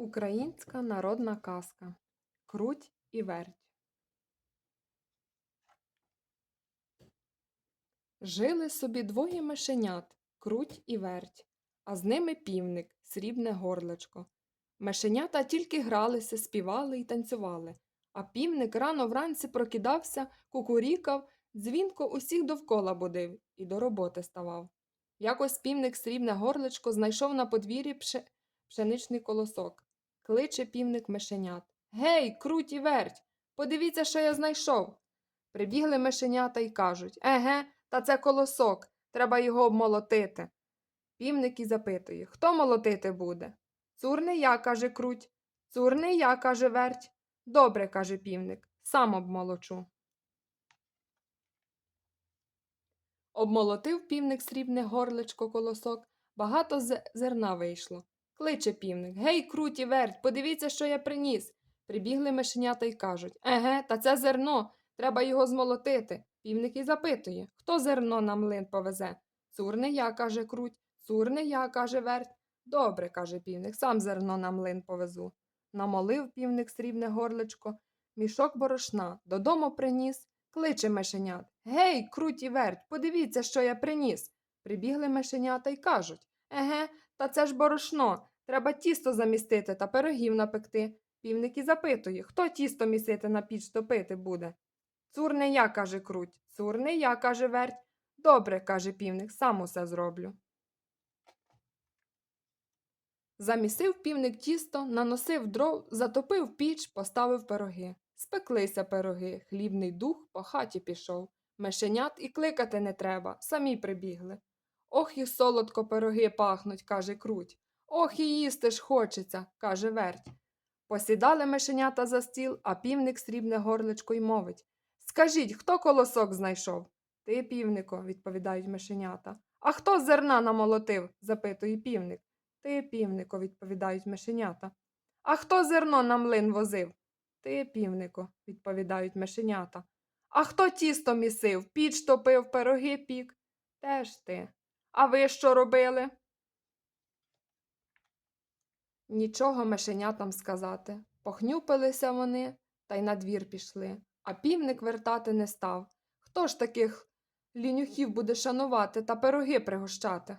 Українська народна казка Круть і верть. Жили собі двоє мишенят Круть і верть, а з ними півник, срібне горлечко. Мишенята тільки гралися, співали й танцювали, а півник рано вранці прокидався, кукурікав, дзвінко усіх довкола будив і до роботи ставав. Якось півник срібне горлечко знайшов на подвір'ї пше... пшеничний колосок. Кличе півник мишенят. Гей, круть і верть! Подивіться, що я знайшов. Прибігли мишенята й кажуть Еге, та це колосок, треба його обмолотити. Півник і запитує Хто молотити буде? Цур не я, каже круть. Цур не я, каже верть. Добре, каже півник, сам обмолочу. Обмолотив півник срібне горлечко колосок, багато зерна вийшло. Кличе півник Гей, круті верть, подивіться, що я приніс. Прибігли мишенята й кажуть Еге, та це зерно, треба його змолотити. Півник і запитує Хто зерно на млин повезе? Цур не я, каже круть, цур не я, каже верть. Добре, каже півник, сам зерно на млин повезу. Намолив півник срібне горлечко, мішок борошна, додому приніс, кличе мишенят. Гей, круть і верть, подивіться, що я приніс. Прибігли мишенята й кажуть Еге, та це ж борошно. Треба тісто замістити та пирогів напекти. Півник і запитує, хто тісто місити на піч топити буде. Цур не я, каже круть, цур не я, каже верть. Добре, каже півник, сам усе зроблю. Замісив півник тісто, наносив дров, затопив піч, поставив пироги. Спеклися пироги, хлібний дух по хаті пішов. Мишенят і кликати не треба, самі прибігли. Ох і солодко пироги пахнуть, каже круть. Ох і їсти ж хочеться, каже верть. Посідали мишенята за стіл, а півник срібне горличко й мовить Скажіть, хто колосок знайшов? Ти, півнико, відповідають мишенята. А хто зерна намолотив? запитує півник. Ти, півнико, відповідають мишенята. А хто зерно на млин возив? Ти, півнико, відповідають мишенята. А хто тісто місив, піч топив, пироги пік? Теж ти. А ви що робили? Нічого мишенятам сказати. Похнюпилися вони та й на двір пішли, а півник вертати не став. Хто ж таких лінюхів буде шанувати та пироги пригощати?